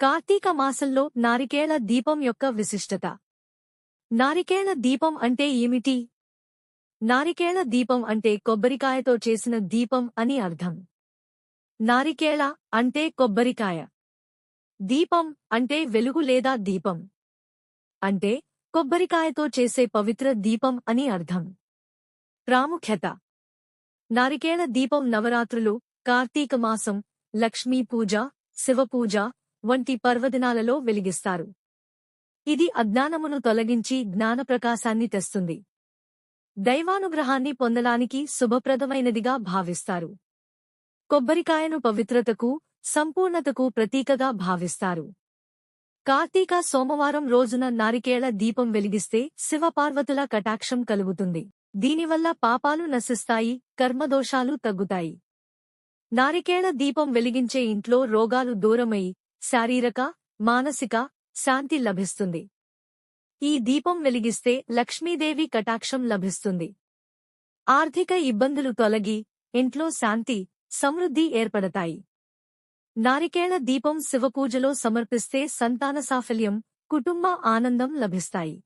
కార్తీక మాసంలో నారికేళ దీపం యొక్క విశిష్టత. నారికేళ దీపం అంటే ఏమిటి? నారికేళ దీపం అంటే కొబ్బరికాయతో చేసిన దీపం అని అర్థం. నారికేళ అంటే కొబ్బరికాయ. దీపం అంటే వెలుగు లేదా దీపం. అంటే కొబ్బరికాయతో చేసే పవిత్ర దీపం అని అర్థం. ప్రాముఖ్యత. నారికేళ దీపం నవరాత్రులు కార్తీక మాసం లక్ష్మీ పూజ శివపూజ వంటి పర్వదినాలలో వెలిగిస్తారు. ఇది అజ్ఞానమును తొలగించి జ్ఞానప్రకాశాన్ని తెస్తుంది. దైవానుగ్రహాన్ని పొందడానికి శుభప్రదమైనదిగా భావిస్తారు. కొబ్బరికాయను పవిత్రతకు సంపూర్ణతకు ప్రతీకగా భావిస్తారు. కార్తీక సోమవారం రోజున నారికేళ దీపం వెలిగిస్తే శివపార్వతుల కటాక్షం కలుగుతుంది. దీనివల్ల పాపాలు నశిస్తాయి కర్మదోషాలు తగ్గుతాయి. నారికేళ దీపం వెలిగించే ఇంట్లో రోగాలు దూరమై శారీరక మానసిక శాంతి లభిస్తుంది. ఈ దీపం వెలిగిస్తే లక్ష్మీదేవి కటాక్షం లభిస్తుంది. ఆర్థిక ఇబ్బందులు తొలగి ఇంట్లో శాంతి సమృద్ధి ఏర్పడతాయి. నారికేళ దీపం శివపూజలో సమర్పిస్తే సంతాన సాఫల్యం కుటుంబ ఆనందం లభిస్తాయి.